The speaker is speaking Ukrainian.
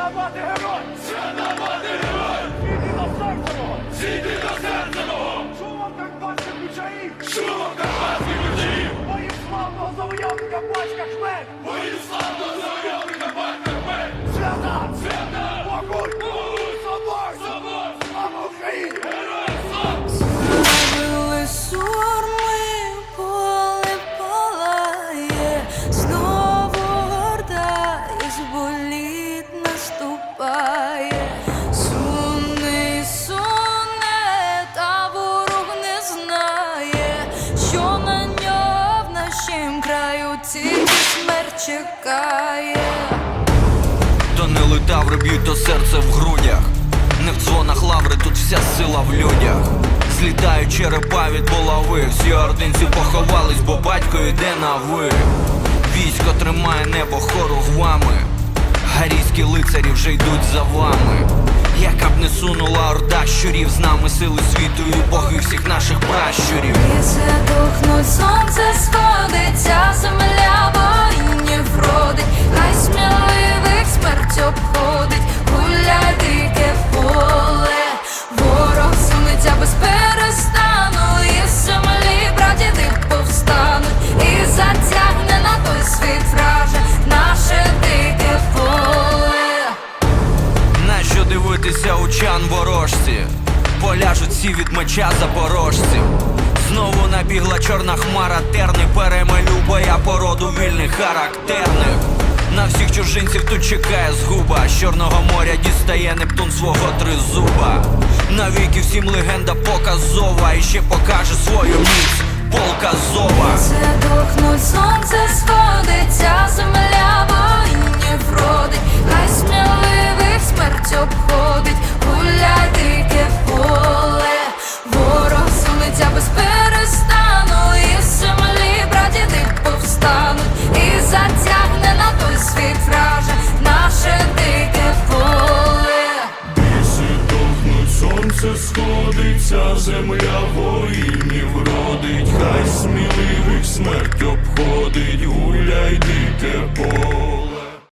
Свята мати герой! Свята герой! Що на нього в нашім краю тільки смерть чекає. То не летаври б'ють, то серце в грудях. Не в дзвонах лаври, тут вся сила в людях. Злітають черепа від булави. Всі ординці поховались, бо батько йде на ви. Військо тримає небо хоругвами. Гарійські лицарі вже йдуть за вами. Яка б не сунула орда щурів, з нами сили світу і боги всіх наших пращурів. Сонце сходиться, земля воїнів родить, хай сміливих смерть обходить, гуляй дике поле, ворог сунеться без перестану, і землі прадіди повстануть, і затягне на той світ враже наше дике поле. Нащо дивитися учан ворожці? Поляжуть всі від меча запорожців. Знову набігла чорна хмара, терни перемелю я породу вільних характерних. На всіх чужинців тут чекає згуба. З Чорного моря дістає Нептун свого тризуба. Навіки всім легенда показова і ще покаже свою міць. Полка зова. Це сходиться, земля воїнів родить, хай сміливих смерть обходить, гуляй дике поле.